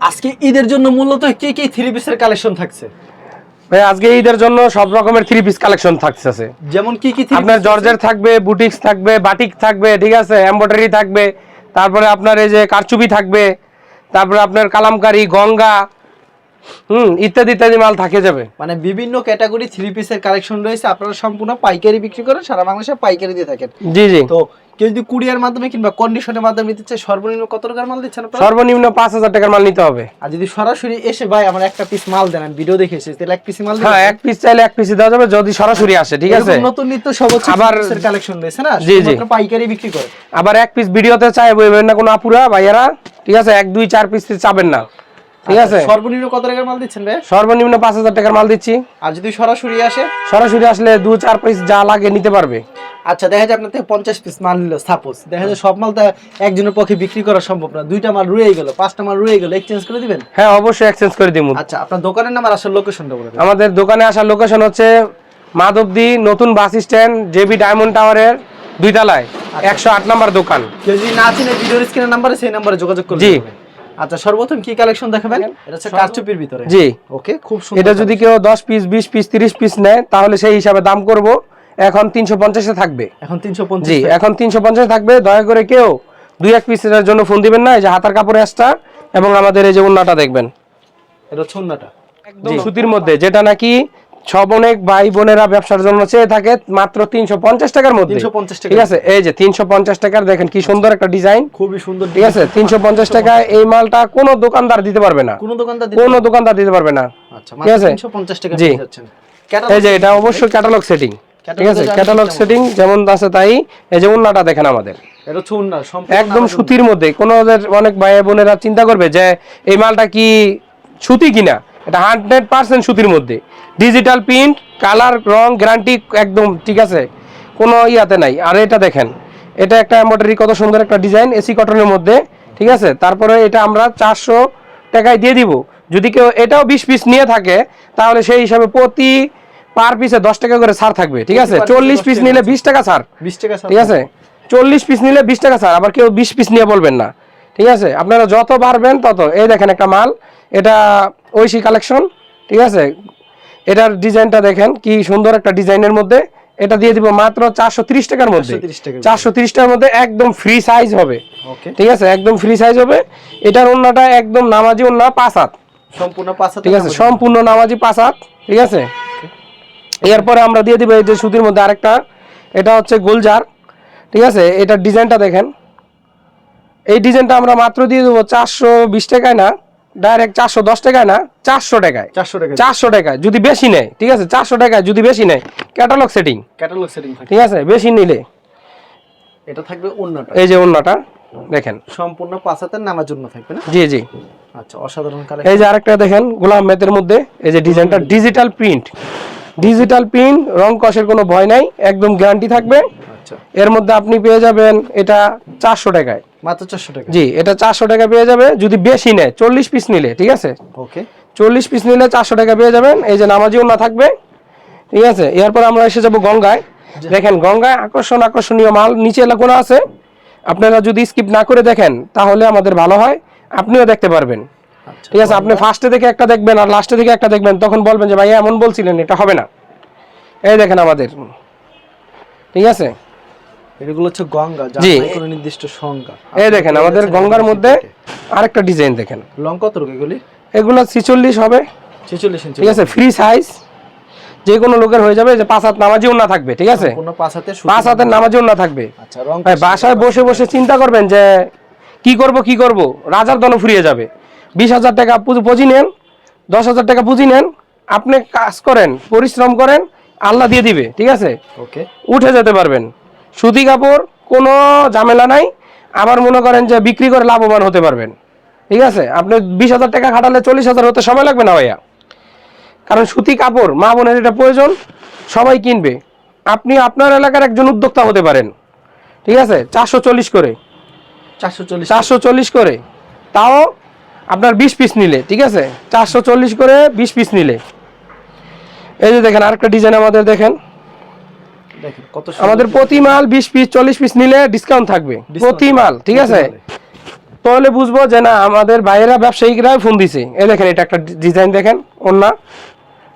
আজকে ঈদের জন্য মূলত কি কি থ্রি পিসের কালেকশন থাকছে? ভাই আজকে ঈদের জন্য সব রকমের থ্রি পিস কালেকশন থাকছে যেমন কি কি আপনার জর্জের থাকবে বুটিক্স থাকবে বাটিক থাকবে ঠিক আছে? এমব্রয়ডারি থাকবে তারপরে আপনার এই যে কারচুপি থাকবে তারপরে আপনার কালামকারি গঙ্গা হুম ইত্যাদি ইত্যাদি মাল থাকে যাবে। মানে বিভিন্ন ক্যাটাগরি থ্রি পিসের কালেকশন রয়েছে আপনারা সম্পূর্ণ পাইকারি বিক্রি করেন সারা বাংলাদেশে পাইকারি দিয়ে থাকেন। জি জি। তো কেউ যদি কুরিয়ার মাধ্যমে কিংবা কন্ডিশনের মাধ্যমে নিতে চায় সর্বনিম্ন কত টাকার মাল দিচ্ছেন আপনারা? সর্বনিম্ন টাকার মাল নিতে হবে। আর যদি সরাসরি এসে ভাই আমার একটা পিস মাল দেন আমি ভিডিও দেখে এসেছি তাহলে এক পিস মাল হ্যাঁ এক পিস চাইলে এক পিস দেওয়া যাবে যদি সরাসরি আসে ঠিক আছে? নতুন নিত্য সর্বোচ্চ আবার- কালেকশন রয়েছে না? জি, জি। শুধুমাত্র পাইকারি বিক্রি করে। আবার এক পিস ভিডিওতে চাই বলবেন না কোনো আপুরা ভাইয়ারা ঠিক আছে? এক দুই চার পিস চাবেন না। ঠিক আছে। আচ্ছা, সর্বনিম্ন কত টাকার মাল দিচ্ছেন ভাই? সর্বনিম্ন পাঁচ হাজার টাকার মাল দিচ্ছি। আর যদি সরাসরি আসে? সরাসরি আসলে দু চার পিস যা লাগে নিতে পারবে। আচ্ছা দেখা যায় আপনার থেকে পঞ্চাশ পিস মাল নিল সাপোজ দেখা যায় সব মাল তো একজনের পক্ষে বিক্রি করা সম্ভব না। দুইটা মাল রয়ে গেল পাঁচটা মাল রয়ে গেল এক্সচেঞ্জ করে দিবেন? হ্যাঁ অবশ্যই এক্সচেঞ্জ করে দিব আচ্ছা আপনার দোকানের নাম আর আসল লোকেশনটা বলে আমাদের দোকানে আসার লোকেশন হচ্ছে মাধবদি নতুন বাস স্ট্যান্ড জেবি ডায়মন্ড টাওয়ারের দুই তলায় একশো আট নাম্বার দোকান। কেউ যদি না চিনে ভিডিওর স্ক্রিনের নাম্বারে সেই নাম্বারে যোগাযোগ করে জি। আচ্ছা সর্বপ্রথম কি কালেকশন দেখাবেন? এটা হচ্ছে কারচুপির ভিতরে। জি। ওকে খুব সুন্দর এটা যদি কেউ দশ পিস বিশ পিস তিরিশ পিস নেয় তাহলে সেই হিসাবে দাম করব। এখন তিনশো পঞ্চাশে থাকবে। এখন তিনশো পঞ্চাশ জি এখন তিনশো পঞ্চাশ থাকবে। দয়া করে কেউ দুই এক পিসের জন্য ফোন দিবেন না। এই যে হাতার কাপড়ে আসটা এবং আমাদের এই যে উন্নাটা দেখবেন। এটা হচ্ছে অন্যটা একদম সুতির মধ্যে যেটা নাকি সব অনেক ভাই বোনেরা ব্যবসার জন্য চেয়ে থাকে মাত্র তিনশো পঞ্চাশ টাকার মধ্যে। ঠিক আছে? এই যে তিনশো পঞ্চাশ টাকার দেখেন কি সুন্দর একটা ডিজাইন। খুবই সুন্দর ঠিক আছে? তিনশো পঞ্চাশ টাকায় এই মালটা কোনো দোকানদার দিতে পারবে না। কোনো দোকানদার কোনো দোকানদার দিতে পারবে না। আচ্ছা ঠিক আছে? জি। এই যে এটা অবশ্যই ক্যাটালগ সেটিং ঠিক আছে? ক্যাটালগ সেটিং যেমন। আছে তাই। এই যে উন্নাটা দেখেন আমাদের। একদম সুতির মধ্যে। কোনো অনেক ভাই বোনেরা চিন্তা করবে যে এই মালটা কি সুতি কিনা? এটা হান্ড্রেড পার্সেন্ট সুতির মধ্যে। ডিজিটাল প্রিন্ট কালার রং গ্যারান্টি একদম ঠিক আছে। কোনো ইয়াতে নাই। আর এটা দেখেন এটা একটা এমব্রয়ডারি কত সুন্দর একটা ডিজাইন এসি কটনের মধ্যে ঠিক আছে? তারপরে এটা আমরা চারশো টাকায় দিয়ে দিব। যদি কেউ এটাও বিশ পিস নিয়ে থাকে তাহলে সেই হিসাবে প্রতি পার পিসে দশ টাকা করে ছাড় থাকবে ঠিক আছে? চল্লিশ পিস নিলে বিশ টাকা ছাড়। বিশ টাকা ঠিক আছে? চল্লিশ পিস নিলে বিশ টাকা স্যার আবার কেউ বিশ পিস নিয়ে বলবেন না। ঠিক আছে? আপনারা যত পারবেন তত এই দেখেন একটা মাল এটা ঐশী কালেকশন ঠিক আছে? এটার ডিজাইনটা দেখেন কি সুন্দর একটা ডিজাইনের মধ্যে। এটা দিয়ে দিব মাত্র চারশো তিরিশ টাকার মধ্যে। চারশো তিরিশ টাকার মধ্যে। একদম ফ্রি সাইজ হবে। ঠিক আছে? একদম ফ্রি সাইজ হবে। এটার অন্যটা একদম নামাজি অন্য পাঁচ হাত। সম্পূর্ণ পাঁচ ঠিক আছে? সম্পূর্ণ নামাজি পাঁচ হাত। ঠিক আছে? এরপরে আমরা দিয়ে দিব এই যে সুতির মধ্যে আরেকটা। এটা হচ্ছে গোলজার। ঠিক আছে? এটার ডিজাইনটা দেখেন। এই ডিজাইনটা আমরা মাত্র দিয়ে দেবো চারশো বিশ টাকায় না। ডাইরেক্ট চারশো দশ টাকায় না চারশো টাকায়। চারশো টাকা চারশো টাকায় যদি বেশি নেয় ঠিক আছে? চারশো টাকায় যদি বেশি নেয় ক্যাটালগ সেটিং ক্যাটালগ সেটিং ঠিক আছে? বেশি নিলে। এটা থাকবে অন্যটা। এই যে অন্যটা দেখেন। সম্পূর্ণ পাঁচ হাতের নামার জন্য থাকবে না? জি জি। আচ্ছা অসাধারণ এই যে আরেকটা দেখেন গোলাম মেতের মধ্যে এই যে ডিজাইনটা ডিজিটাল প্রিন্ট ডিজিটাল প্রিন্ট রং কষের কোনো ভয় নাই একদম গ্যারান্টি থাকবে। আচ্ছা। এর মধ্যে আপনি পেয়ে যাবেন এটা চারশো টাকায়। মাত্র চারশো টাকা? জি এটা চারশো টাকা পেয়ে যাবে যদি বেশি নেয় চল্লিশ পিস নিলে ঠিক আছে? ওকে। চল্লিশ পিস নিলে চারশো টাকা পেয়ে যাবেন এই যে নামাজিও না থাকবে ঠিক আছে? এরপর আমরা এসে যাব গঙ্গায়। দেখেন গঙ্গায় আকর্ষণ আকর্ষণীয় মাল নিচে কোনো আছে। আপনারা যদি স্কিপ না করে দেখেন তাহলে আমাদের ভালো হয়। আপনিও দেখতে পারবেন। আচ্ছা ঠিক আছে? আপনি ফার্স্টে থেকে একটা দেখবেন আর লাস্টে থেকে একটা দেখবেন তখন বলবেন যে ভাই এমন বলছিলেন এটা হবে না। এই দেখেন আমাদের। ঠিক আছে? এগুলো হচ্ছে গঙ্গা যার কোনো নির্দিষ্ট সংজ্ঞা। এই দেখেন আমাদের গঙ্গার মধ্যে আরেকটা ডিজাইন দেখেন। লং কত এগুলি? এগুলো ছিচল্লিশ হবে। ছেচল্লিশ ইঞ্চি ঠিক আছে ফ্রি সাইজ যে কোনো লোকের হয়ে যাবে যে পাঁচ হাত নামাজিও না থাকবে ঠিক আছে? পাঁচ হাতে পাঁচ হাতের নামাজিও না থাকবে। আচ্ছা রং বাসায় বসে বসে চিন্তা করবেন যে কি করব কি করব? রাজার দল ফুরিয়ে যাবে। বিশ হাজার টাকা পুঁজি নেন দশ হাজার টাকা পুঁজি নেন আপনি কাজ করেন পরিশ্রম করেন আল্লাহ দিয়ে দিবে ঠিক আছে? ওকে উঠে যেতে পারবেন। সুতি কাপড় কোনো ঝামেলা নাই। আবার মনে করেন যে বিক্রি করে লাভবান হতে পারবেন। ঠিক আছে? আপনি বিশ হাজার টাকা খাটালে চল্লিশ হাজার হতে সময় লাগবে না ভাইয়া? কারণ সুতি কাপড় মা বোনের এটা প্রয়োজন সবাই কিনবে। আপনি আপনার এলাকার একজন উদ্যোক্তা হতে পারেন। ঠিক আছে? চারশো চল্লিশ করে। চারশো চল্লিশ চারশো চল্লিশ করে। তাও আপনার বিশ পিস নিলে ঠিক আছে? চারশো চল্লিশ করে বিশ পিস নিলে। এই যে দেখেন আরেকটা ডিজাইন আমাদের দেখেন। দেখেন কত আমাদের প্রতি মাল বিশ পিস চল্লিশ পিস নিলে ডিসকাউন্ট থাকবে। প্রতি মাল ঠিক আছে? তাহলে বুঝব যে না আমাদের বাইরেরা ব্যবসায়িকরা ফোন দিছে। এই দেখেন এটা একটা ডিজাইন দেখেন ওন্না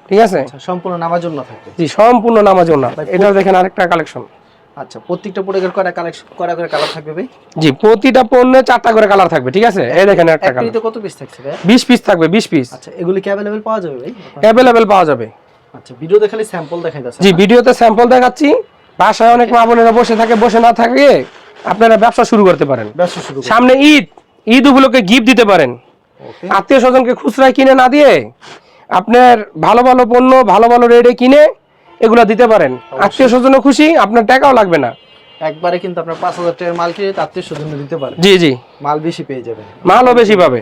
ঠিক আছে? আচ্ছা সম্পূর্ণ নামার জন্য থাকবে। জি সম্পূর্ণ নামাজ ওন্না এটা দেখেন আরেকটা কালেকশন আচ্ছা প্রত্যেকটা প্রোডাক্টের কয়টা কালেকশন কয়টা করে কালার থাকবে ভাই? জি প্রতিটা পণ্যে চারটা করে কালার থাকবে ঠিক আছে? এই দেখেন একটা কালার কত পিস থাকছে ভাই? বিশ পিস থাকবে বিশ পিস আচ্ছা এগুলি কি অ্যাভেলেবেল পাওয়া যাবে ভাই? অ্যাভেলেবেল পাওয়া যাবে। আচ্ছা ভিডিওতে খালি স্যাম্পল দেখাই যাচ্ছে জি ভিডিওতে স্যাম্পল দেখাচ্ছি। বাসায় অনেক মা বোনেরা বসে থাকে বসে না থাকে আপনারা ব্যবসা শুরু করতে পারেন। ব্যবসা শুরু সামনে ঈদ ঈদ উপলক্ষে গিফট দিতে পারেন। আত্মীয় স্বজনকে খুচরায় কিনে না দিয়ে আপনার ভালো ভালো পণ্য ভালো ভালো রেটে কিনে এগুলা দিতে পারেন। আত্মীয় স্বজনও খুশি আপনার টাকাও লাগবে না। একবারে কিন্তু আপনার পাঁচ হাজার টাকার মাল কিনে আত্মীয় স্বজন দিতে পারে। জি জি। মাল বেশি পেয়ে যাবেন। মালও বেশি পাবে।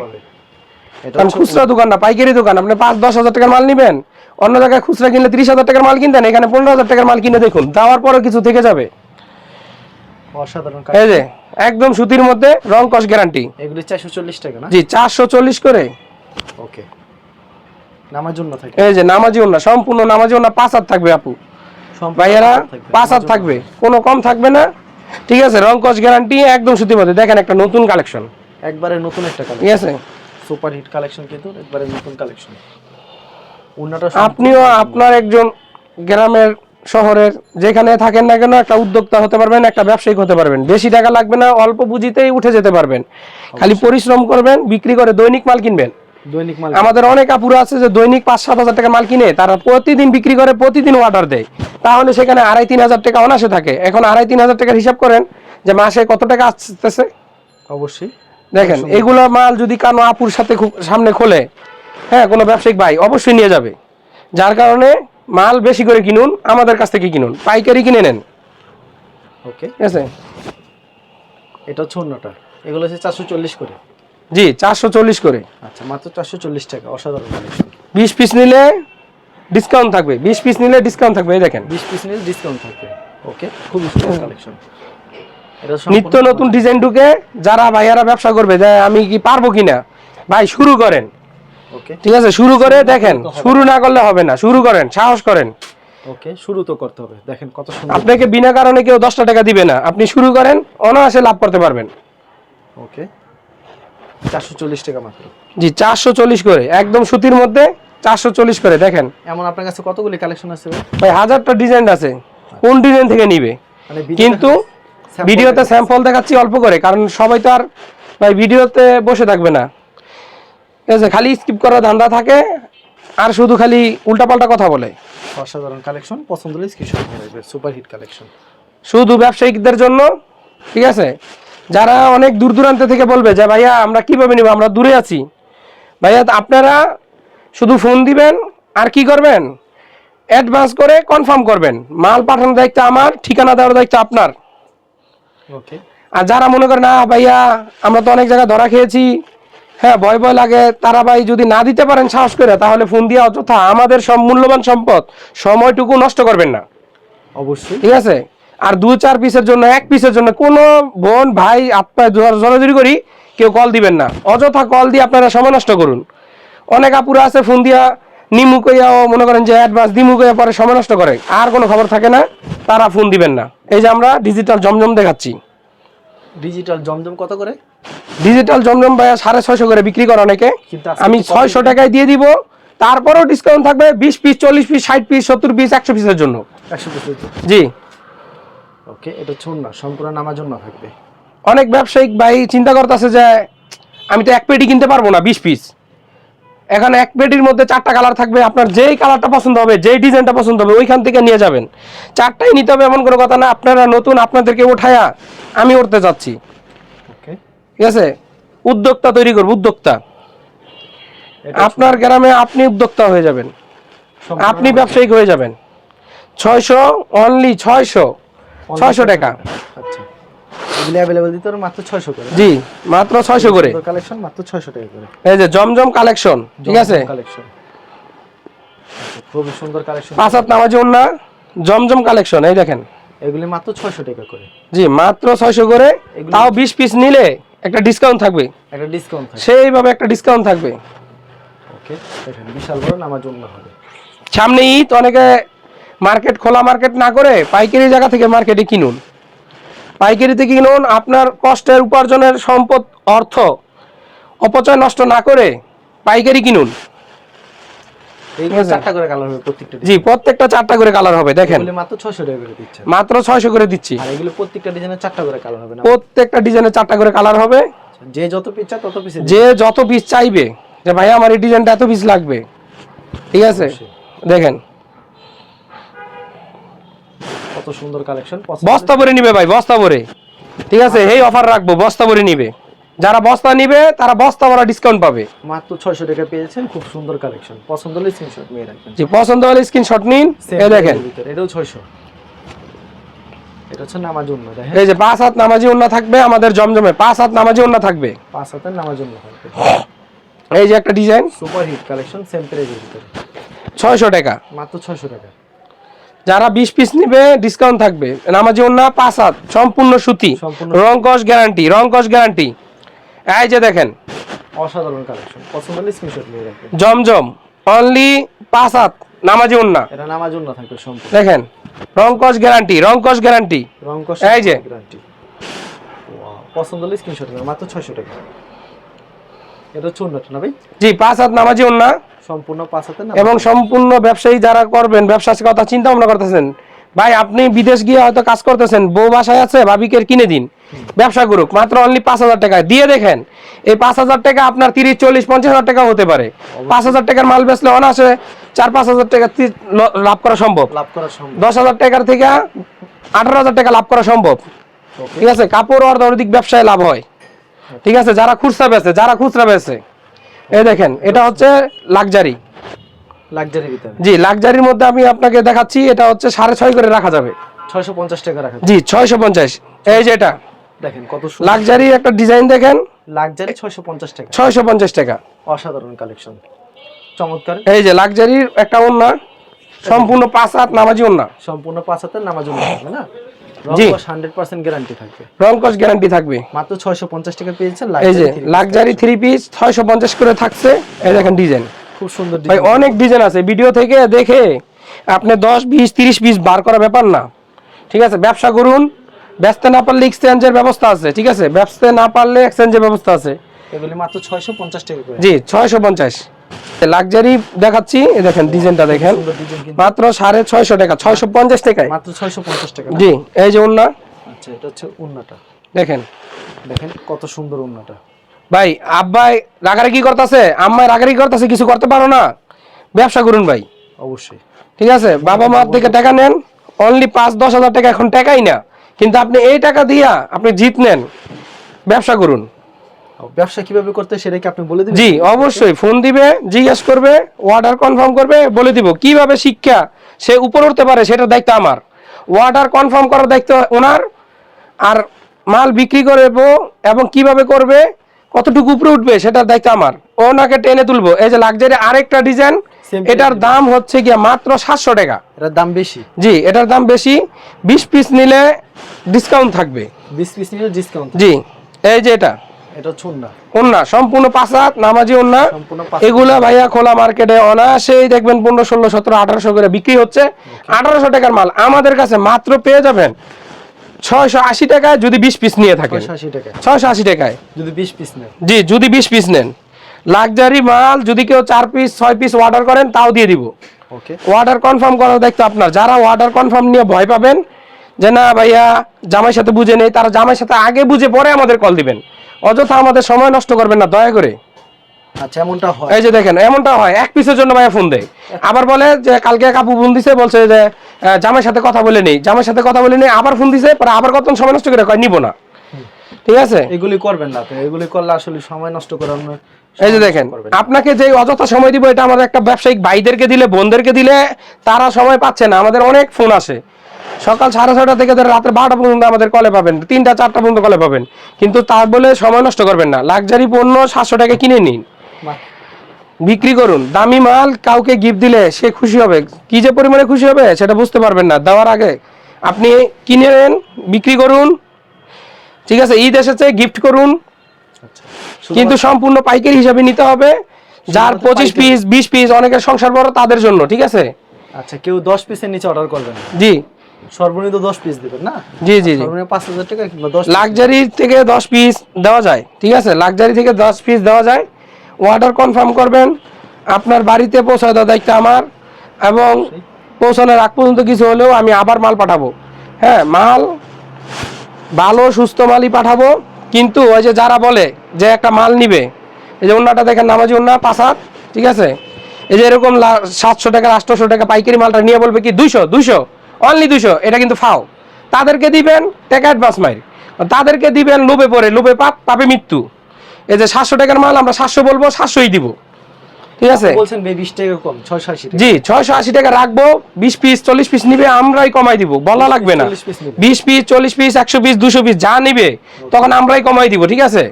এটা খুচরা দোকান না পাইকারি দোকান আপনি পাঁচ দশ হাজার টাকার মাল নিবেন অন্য জায়গায় খুচরা কিনলে তিরিশ হাজার টাকার মাল কিনতেন এখানে পনেরো হাজার টাকার মাল কিনে দেখুন দেওয়ার পরে কিছু থেকে যাবে। অসাধারণ এই যে একদম সুতির মধ্যে রং কস গ্যারান্টি এগুলি চারশো চল্লিশ টাকা না? জি চারশো চল্লিশ করে। ওকে। থাকে। এই যে সম্পূর্ণ পাঁচ হাত থাকবে আপু। ভাইয়ারা পাঁচ হাত থাকবে কোনো কম থাকবে না। ঠিক আছে রং কস গ্যারান্টি একদম সুতির মধ্যে। দেখেন একটা নতুন কালেকশন। একবারে নতুন একটা ঠিক আছে? সুপার হিট কালেকশন কিন্তু একবারে নতুন কালেকশন। আপনিও আপনার একজন গ্রামের শহরের যেখানে থাকেন না কেন একটা উদ্যোক্তা হতে পারবেন একটা ব্যবসায়িক হতে পারবেন। বেশি টাকা লাগবে না অল্প পুঁজিতেই উঠে যেতে পারবেন। খালি পরিশ্রম করবেন বিক্রি করে দৈনিক মাল কিনবেন। দৈনিক মাল আমাদের অনেক আপুরা আছে যে দৈনিক পাঁচ সাত হাজার টাকা মাল কিনে তারা প্রতিদিন বিক্রি করে প্রতিদিন অর্ডার দেয়। তাহলে সেখানে আড়াই তিন হাজার টাকা অনাসে থাকে। এখন আড়াই তিন হাজার টাকার হিসাব করেন যে মাসে কত টাকা আসতেছে। অবশ্যই। দেখেন এগুলো মাল যদি কানো আপুর সাথে খুব সামনে খোলে হ্যাঁ কোনো ব্যবসায়িক ভাই অবশ্যই নিয়ে যাবে। যার কারণে মাল বেশি করে কিনুন আমাদের কাছ থেকে কিনুন। পাইকারি কিনে নেন। ওকে। ঠিক আছে? এটা হচ্ছে অন্যটা। এগুলো হচ্ছে চারশো চল্লিশ করে। জি চারশো চল্লিশ করে। আচ্ছা মাত্র চারশো চল্লিশ টাকা অসাধারণ। বিশ পিস নিলে ডিসকাউন্ট থাকবে। বিশ পিস নিলে ডিসকাউন্ট থাকবে এই দেখেন। বিশ পিস নিলে ডিসকাউন্ট থাকবে। ওকে খুবই সুন্দর কালেকশন নিত্য নতুন ডিজাইন ঢুকে যারা ভাইয়ারা ব্যবসা করবে যে আমি কি পারব কিনা? ভাই শুরু করেন। ঠিক আছে শুরু করে দেখেন শুরু না করলে হবে না শুরু করেন সাহস করেন। ওকে শুরু তো করতে হবে। দেখেন কত সুন্দর। আপনাকে বিনা কারণে কেউ দশটা টাকা দিবে না। আপনি শুরু করেন অনায়াসে লাভ করতে পারবেন। ওকে চারশো চল্লিশ টাকা মাত্র। জি চারশো চল্লিশ করে একদম সুতির মধ্যে চারশো চল্লিশ করে দেখেন। এমন আপনার কাছে কতগুলি কালেকশন আছে ভাই? হাজারটা ডিজাইন আছে কোন ডিজাইন থেকে নিবে? মানে কিন্তু ভিডিওতে। স্যাম্পল দেখাচ্ছি অল্প করে কারণ সবাই তো আর ভাই ভিডিওতে বসে থাকবে না। ঠিক আছে খালি স্কিপ করার ধান্দা থাকে আর শুধু খালি উল্টাপাল্টা কথা বলে। অসাধারণ কালেকশন পছন্দ হলে স্ক্রিনশট নিয়ে রাখবেন সুপার হিট কালেকশন শুধু ব্যবসায়িকদের জন্য ঠিক আছে? যারা অনেক দূর দূরান্ত থেকে বলবে যে ভাইয়া আমরা কীভাবে নিব? আমরা দূরে আছি। ভাইয়া আপনারা শুধু ফোন দিবেন আর কি করবেন? অ্যাডভান্স করে কনফার্ম করবেন। মাল পাঠানোর দায়িত্ব আমার ঠিকানা দেওয়ার দায়িত্ব আপনার। ওকে আর যারা মনে করে না ভাইয়া আমরা তো অনেক জায়গায় ধরা খেয়েছি হ্যাঁ ভয় ভয় লাগে। তারা ভাই যদি না দিতে পারেন সাহস করে তাহলে ফোন দিয়ে অযথা আমাদের সব মূল্যবান সম্পদ সময়টুকু নষ্ট করবেন না। অবশ্যই। ঠিক আছে? আর দু চার পিসের জন্য এক পিসের জন্য কোনো বোন ভাই আপনার জড়াজড়ি করি কেউ কল দিবেন না। অযথা কল দিয়ে আপনারা সময় নষ্ট করুন। অনেক আপুরা আছে ফোন দিয়া নিমু কইয়াও মনে করেন যে অ্যাডভান্স দিমু কইয়া পরে সময় নষ্ট করে। আর কোনো খবর থাকে না তারা ফোন দিবেন না। এই যে আমরা ডিজিটাল জমজম দেখাচ্ছি। ডিজিটাল জমজম কত করে? ডিজিটাল জমজম ভাইয়া সাড়ে ছয়শো করে বিক্রি করে অনেকে। আমি ছয়শো টাকায় দিয়ে দিব। তারপরেও ডিসকাউন্ট থাকবে বিশ পিস চল্লিশ পিস ষাট পিস সত্তর পিস একশো পিসের জন্য। একশো পিস জি। ওকে এটা না সম্পূর্ণ নামার জন্য থাকবে। অনেক ব্যবসায়িক ভাই চিন্তা করতেছে যে আমি তো এক পেটি কিনতে পারব না বিশ পিস। এখানে এক পেটির মধ্যে চারটা কালার থাকবে আপনার যেই কালারটা পছন্দ হবে যেই ডিজাইনটা পছন্দ হবে ওইখান থেকে নিয়ে যাবেন। চারটাই নিতে হবে এমন কোনো কথা না আপনারা নতুন আপনাদেরকে ওঠায়া আমি উঠতে যাচ্ছি। ঠিক আছে? উদ্যোক্তা তৈরি করব উদ্যোক্তা। আপনার গ্রামে আপনি উদ্যোক্তা হয়ে যাবেন। আপনি ব্যবসায়িক হয়ে যাবেন। ছয়শো অনলি ছয়শো ছয়শো। টাকা। এগুলি দিতে মাত্র ছয়শো করে। জি মাত্র ছয়শো করে। কালেকশন মাত্র ছয়শো টাকা করে। এই যে জমজম কালেকশন ঠিক আছে? কালেকশন খুবই সুন্দর কালেকশন নামাজি না জমজম কালেকশন এই দেখেন। এগুলি মাত্র ছয়শো টাকা করে। জি মাত্র ছয়শো করে। তাও বিশ পিস নিলে একটা ডিসকাউন্ট থাকবে। একটা ডিসকাউন্ট থাকে সেইভাবে একটা ডিসকাউন্ট থাকবে। ওকে দেখেন বিশাল বড় জন্য হবে। সামনে ঈদ অনেকে মার্কেট খোলা মার্কেট না করে পাইকারি জায়গা থেকে মার্কেটে কিনুন। পাইকারিতে কিনুন আপনার কষ্টের উপার্জনের সম্পদ অর্থ। অপচয় নষ্ট না করে পাইকারি কিনুন। এইগুলো আছে। চারটা করে কালার হবে প্রত্যেকটা জি প্রত্যেকটা চারটা করে কালার হবে দেখেন। মাত্র ছয়শো করে দিচ্ছে। মাত্র ছয়শো করে দিচ্ছি। প্রত্যেকটা ডিজাইনের চারটা করে কালার হবে প্রত্যেকটা ডিজাইনের চারটা করে কালার হবে। যে যত পিস চায় তত পিস যে যত পিস চাইবে যে ভাই আমার এই ডিজাইনটা এত পিস লাগবে। ঠিক আছে? দেখেন। কত সুন্দর কালেকশন বস্তা ভরে নিবে ভাই বস্তা ভরে। ঠিক আছে এই অফার রাখব বস্তা ভরে নিবে। যারা বস্তা নিবে তারা বস্তা ভরা ডিসকাউন্ট পাবে। মাত্র ছয়শো টাকা পেয়েছেন খুব সুন্দর কালেকশন পছন্দ হলে স্ক্রিনশট নিয়ে রাখবেন। যে পছন্দ হলে স্ক্রিনশট নিন এই দেখেন। এটাও ছয়শো। এটা হচ্ছে নামাজ জন্য এই যে পাঁচ হাত নামাজি ওন্না থাকবে আমাদের জমজমে পাঁচ হাত নামাজি ওন্না থাকবে। পাঁচ হাতের নামাজ জন্য থাকবে। এই যে একটা design super hit collection same প্রাইজের ভিতরে। ছয়শো টাকা। মাত্র ছয়শো টাকা। যারা বিশ পিস নিবে ডিসকাউন্ট থাকবে। নামাজি ওন্না পাঁচ হাত সম্পূর্ণ সুতি রং কস গ্যারান্টি রং কস গ্যারান্টি এই যে দেখেন অসাধারণ কালেকশন পছন্দ হলে স্ক্রিনশট নিয়ে রাখবেন। জমজম অনলি পাঁচ হাত নামাজি ওন্না এটা নামাজ জন্য থাকবে সম্পূর্ণ। দেখেন রং কস গ্যারান্টি রং কস গ্যারান্টি রং কষ এই যে। গ্যারান্টি পছন্দ হলে স্ক্রিনশট নেবেন মাত্র ছয়শো টাকা। এটা হচ্ছে অন্যটা না ভাই? জি পাঁচ হাত নামাজি ওন্না সম্পূর্ণ পাঁচ না এবং সম্পূর্ণ ব্যবসায়ী যারা করবেন ব্যবসার কথা চিন্তা ভাবনা করতেছেন ভাই আপনি বিদেশ গিয়ে হয়তো কাজ করতেছেন বউ বাসায় আছে ভাবিকে কিনে দিন ব্যবসা করুক মাত্র অনলি পাঁচ হাজার টাকায়। দিয়ে দেখেন এই পাঁচ হাজার টাকা আপনার তিরিশ চল্লিশ পঞ্চাশ হাজার টাকা হতে পারে। পাঁচ হাজার টাকার মাল বেচলে অনাসে চার পাঁচ হাজার টাকা লাভ করা সম্ভব। লাভ করা সম্ভব। দশ হাজার টাকার থেকে আঠারো হাজার টাকা লাভ করা সম্ভব। ঠিক আছে? কাপড় অর্ধনৈতিক ব্যবসায় লাভ হয়। ঠিক আছে? যারা খুচরা বেচে যারা খুচরা বেচে। এই দেখেন এটা হচ্ছে লাক্সারি লাক্সারি ভিতরে। জি লাক্সারির মধ্যে আমি আপনাকে দেখাচ্ছি এটা হচ্ছে সাড়ে ছয় করে রাখা যাবে। ছয়শো পঞ্চাশ টাকা রাখা জি ছয়শো পঞ্চাশ। এই যে এটা। দেখেন কত সুন্দর। লাক্সারি একটা ডিজাইন দেখেন। লাক্সারি ছয়শো পঞ্চাশ টাকা। ছয়শো পঞ্চাশ টাকা। অসাধারণ কালেকশন। চমৎকার। এই যে লাক্সারির একটা ওন্না সম্পূর্ণ পাঁচ হাত নামাজি ওন্না সম্পূর্ণ পাঁচ হাতের নামাজ থাকবে না? জি। হান্ড্রেড পার্সেন্ট গ্যারান্টি থাকবে। রং গ্যারান্টি থাকবে। মাত্র ছয়শো পঞ্চাশ টাকা পেয়েছেন এই যে luxury three piece luxury three piece ছয়শো পঞ্চাশ করে থাকছে। এই দেখেন ডিজাইন খুব সুন্দর ভাই অনেক ডিজাইন আছে। ভিডিও থেকে দেখে আপনি দশ বিশ তিরিশ পিস বার করা ব্যাপার না। ঠিক আছে ব্যবসা করুন। ব্যস্ত না পারলে এক্সচেঞ্জের ব্যবস্থা আছে। ঠিক আছে ব্যস্ত না পারলে এক্সচেঞ্জের ব্যবস্থা আছে। এগুলি মাত্র ছয়শো পঞ্চাশ টাকা করে। জি ছয়শো পঞ্চাশ। লাক্সারি দেখাচ্ছি দেখেন ডিজাইনটা দেখেন। মাত্র সাড়ে ছয়শো টাকা ছয়শো পঞ্চাশ টাকায়। মাত্র ছয়শো পঞ্চাশ টাকা? জি এই যে ওন্না আচ্ছা এটা হচ্ছে উন্নাটা দেখেন। দেখেন কত সুন্দর উন্নাটা ভাই আব্বাই রাগারাগি করতেছে আম্মাই রাগারাগি করতেছে কিছু করতে পারো না। ব্যবসা করুন ভাই। অবশ্যই। ঠিক আছে বাবা মার থেকে টাকা নেন অনলি পাঁচ দশ হাজার টাকা এখন টাকাই না। কিন্তু আপনি এই টাকা দিয়া আপনি জিত নেন। ব্যবসা করুন। ব্যবসা কীভাবে করতে সেটা কি আপনি বলে দিবেন? জি অবশ্যই। ফোন দিবে জিজ্ঞেস করবে অর্ডার কনফার্ম করবে বলে দিব। কীভাবে শিক্ষা সে উপর উঠতে পারে সেটার দায়িত্ব আমার। অর্ডার কনফার্ম করার দায়িত্ব ওনার। আর মাল বিক্রি করব এবং কীভাবে করবে কতটুকু উপরে উঠবে সেটার দায়িত্ব আমার। ওনাকে টেনে তুলবো। এই যে লাক্সারি আরেকটা ডিজাইন এটার দাম হচ্ছে গিয়ে মাত্র সাতশো টাকা। এটার দাম বেশি? জি এটার দাম বেশি। বিশ পিস নিলে ডিসকাউন্ট থাকবে। বিশ পিস নিলে ডিসকাউন্ট জি এই যে এটা। এটা হচ্ছে ওন্না সম্পূর্ণ পাঁচ নামাজি ওন্না এগুলা ভাইয়া খোলা মার্কেটে অনায়াসেই দেখবেন পনেরো ষোলো সতেরো আঠারোশো করে বিক্রি হচ্ছে। আঠারোশো টাকার মাল আমাদের কাছে মাত্র পেয়ে যাবেন ছয়শো আশি টাকায় যদি বিশ পিস নিয়ে থাকেন। ছয়শো আশি টাকায়। যদি বিশ পিস নেয় জি যদি বিশ পিস নেন। লাক্সারি মাল যদি কেউ চার পিস ছয় পিস অর্ডার করেন তাও দিয়ে দিব। ওকে অর্ডার কনফার্ম করার দায়িত্ব আপনার। যারা অর্ডার কনফার্ম নিয়ে ভয় পাবেন যে না ভাইয়া জামাইয়ের সাথে বুঝে নেই তারা জামাইয়ের সাথে আগে বুঝে পরে আমাদের কল দিবেন। অযথা আমাদের সময় নষ্ট করবেন না দয়া করে। আচ্ছা এমনটা হয়। এই যে দেখেন এমনটা হয়। এক পিসের জন্য ভাইয়া ফোন দেয়। আবার বলে যে কালকে কাপু ফোন দিছে বলছে যে জামাইয়ের সাথে কথা বলে নেই। জামাইয়ের সাথে কথা বলে নেই আবার ফোন দিছে পরে আবার কত সময় নষ্ট করে কয় নিব না। ঠিক আছে? এগুলি করবেন না আপনি। এগুলি করলে আসলে সময় নষ্ট করানো এই যে দেখেন আপনাকে যে অযথা সময় দিব এটা আমাদের একটা ব্যবসায়িক ভাইদেরকে দিলে বোনদেরকে দিলে তারা সময় পাচ্ছে না। আমাদের অনেক ফোন আসে। সকাল সাড়ে ছটা থেকে ধরে রাত্রে বারোটা পর্যন্ত আমাদের কলে পাবেন। তিনটা চারটা পর্যন্ত কলে পাবেন। কিন্তু তার বলে সময় নষ্ট করবেন না। লাক্সারি পণ্য সাতশো টাকা কিনে নিন। বিক্রি করুন। দামি মাল কাউকে গিফট দিলে সে খুশি হবে। কি যে পরিমাণে খুশি হবে সেটা বুঝতে পারবেন না। দেওয়ার আগে আপনি কিনে নেন বিক্রি করুন। ঠিক আছে ঈদ এসেছে গিফট করুন। আচ্ছা। কিন্তু সম্পূর্ণ পাইকারি হিসাবে নিতে হবে। যার পঁচিশ পিস বিশ পিস অনেকের সংসার বড় তাদের জন্য ঠিক আছে? আচ্ছা কেউ দশ পিসের নিচে অর্ডার করবেন জি। সর্বনিম্ন দশ পিস দেবেন না? জি জি সর্বনিম্ন পাঁচ হাজার টাকা কিংবা দশ লাক্সারি থেকে দশ পিস দেওয়া যায় ঠিক আছে? লাক্সারি থেকে দশ পিস দেওয়া যায়। অর্ডার কনফার্ম করবেন আপনার বাড়িতে পৌঁছায় দেওয়া দায়িত্ব আমার এবং পৌঁছানোর আগ পর্যন্ত কিছু হলেও আমি আবার মাল পাঠাবো। হ্যাঁ মাল ভালো সুস্থ মালই পাঠাবো কিন্তু ওই যে যারা বলে যে একটা মাল নিবে এই যে অন্যটা দেখেন নামাজি অন্য পাঁচ হাত ঠিক আছে? এই যে এরকম সাতশো টাকা আটশোশো টাকা পাইকারি মালটা নিয়ে বলবে কি দুইশো দুইশো? অনলি দুইশো এটা কিন্তু ফাও তাদেরকে দিবেন টাকা অ্যাডভান্স মাইর। তাদেরকে দিবেন লোভে পড়ে লোভে পাপ পাপে মৃত্যু। এই যে সাতশো টাকার মাল আমরা সাতশো বলব সাতশোই দিব। ঠিক আছে? বলছেন বিশ টাকা কম ছয়শো আশি জি ছয়শো আশি টাকা রাখব বিশ পিস চল্লিশ পিস নিবে আমরাই কমাই দিব বলা লাগবে না। 40 piece নিবে। বিশ পিস চল্লিশ পিস একশো পিস দুশো পিস যা নিবে তখন আমরাই কমাই দিব ঠিক আছে?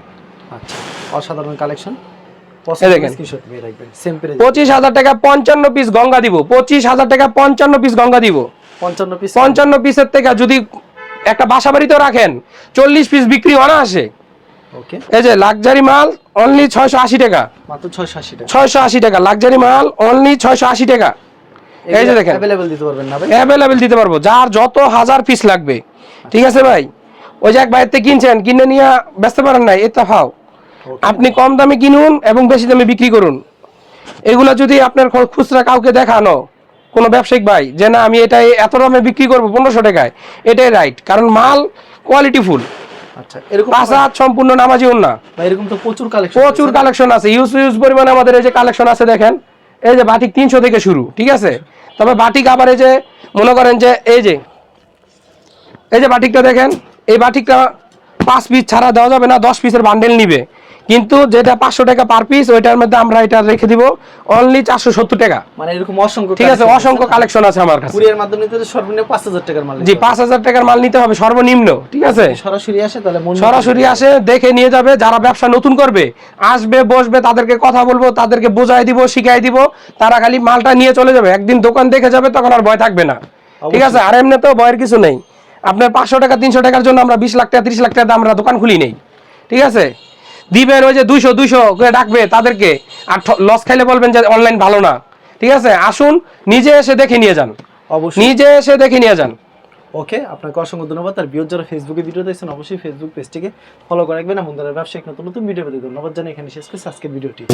আচ্ছা অসাধারণ কালেকশন পঁচিশ হাজার টাকা পঞ্চান্ন পিস গঙ্গা দিব পঁচিশ হাজার টাকা পঞ্চান্ন পিস গঙ্গা দিব। পঞ্চান্ন পিস পঞ্চান্ন পিসের থেকে যদি একটা বাসা বাড়িতেও রাখেন চল্লিশ পিস বিক্রি অনায়াসে। ওকে এই যে লাক্সারি মাল অনলি ছয়শো আশি টাকা। মাত্র ছয়শো আশি টাকা। ছয়শো আশি টাকা লাক্সারি মাল অনলি ছয়শো আশি টাকা। এই যে দেখেন। অ্যাভেলেবেল দিতে পারবেন না ভাই? অ্যাভেলেবেল দিতে পারব। যার যত হাজার পিস লাগবে। ঠিক আছে ভাই? ওই যে এক বাইরে থেকে কিনছেন কিনে নিয়ে বেচতে পারেন নাই এটা Okay. আপনি কম দামে কিনুন এবং বেশি দামে বিক্রি করুন। এগুলা যদি আপনার খুচরা কাউকে দেখানো কোনো ব্যবসায়িক ভাই যে না আমি এটাই এত দামে বিক্রি করব পনেরোশো টাকায়। এটাই রাইট কারণ মাল কোয়ালিটি ফুল আচ্ছা এরকম পাঁচ সম্পূর্ণ নামাজি না। এরকম তো প্রচুর কালেকশন প্রচুর কালেকশন আছে ইউজ ইউজ পরিমাণে আমাদের এই যে কালেকশন আছে দেখেন। এই যে বাটিক তিনশো থেকে শুরু ঠিক আছে? তবে বাটিক আবার এই যে মনে করেন যে এই যে এই যে বাটিকটা দেখেন এই বাটিকটা পাঁচ পিস ছাড়া দেওয়া যাবে না দশ পিসের বান্ডেল নিবে। কিন্তু যেটা পাঁচশো টাকা পার পিস ওইটার মধ্যে আমরা এটা রেখে দিব অনলি চারশো সত্তর টাকা। মানে এরকম অসংখ্য ঠিক আছে অসংখ্য কালেকশন আছে আমার কাছে। কুরিয়ার মাধ্যমে নিতে সর্বনিম্ন পাঁচ হাজার টাকার মাল জি পাঁচ হাজার টাকার মাল নিতে হবে সর্বনিম্ন ঠিক আছে? সরাসরি আসে তাহলে সরাসরি আসে দেখে নিয়ে যাবে যারা ব্যবসা নতুন করবে আসবে বসবে তাদেরকে কথা বলব তাদেরকে বোঝাই দিব শিখাই দিব তারা খালি মালটা নিয়ে চলে যাবে। একদিন দোকান দেখে যাবে তখন আর ভয় থাকবে না। ঠিক আছে আর এমনি তো ভয়ের কিছু নেই। আপনার পাঁচশো টাকা তিনশো টাকার জন্য আমরা বিশ লাখ টাকা তিরিশ লাখ টাকা আমরা দোকান খুলি নেই। ঠিক আছে? দিবেন ওই যে দুইশো দুইশো করে ডাকবে তাদেরকে। আর লস খাইলে বলবেন যে অনলাইন ভালো না। ঠিক আছে? আসুন নিজে এসে দেখে নিয়ে যান। অবশ্যই। নিজে এসে দেখে নিয়ে যান। ওকে আপনাকে অসংখ্য ধন্যবাদ। আর বিয়োর যারা ফেসবুকে ভিডিও দেখছেন অবশ্যই ফেসবুক পেজটিকে ফলো করে রাখবেন। এবং তারা ব্যবসায়িক নতুন নতুন ভিডিও পেতে ধন্যবাদ জানাই। এখানে শেষ করছি আজকের ভিডিওটি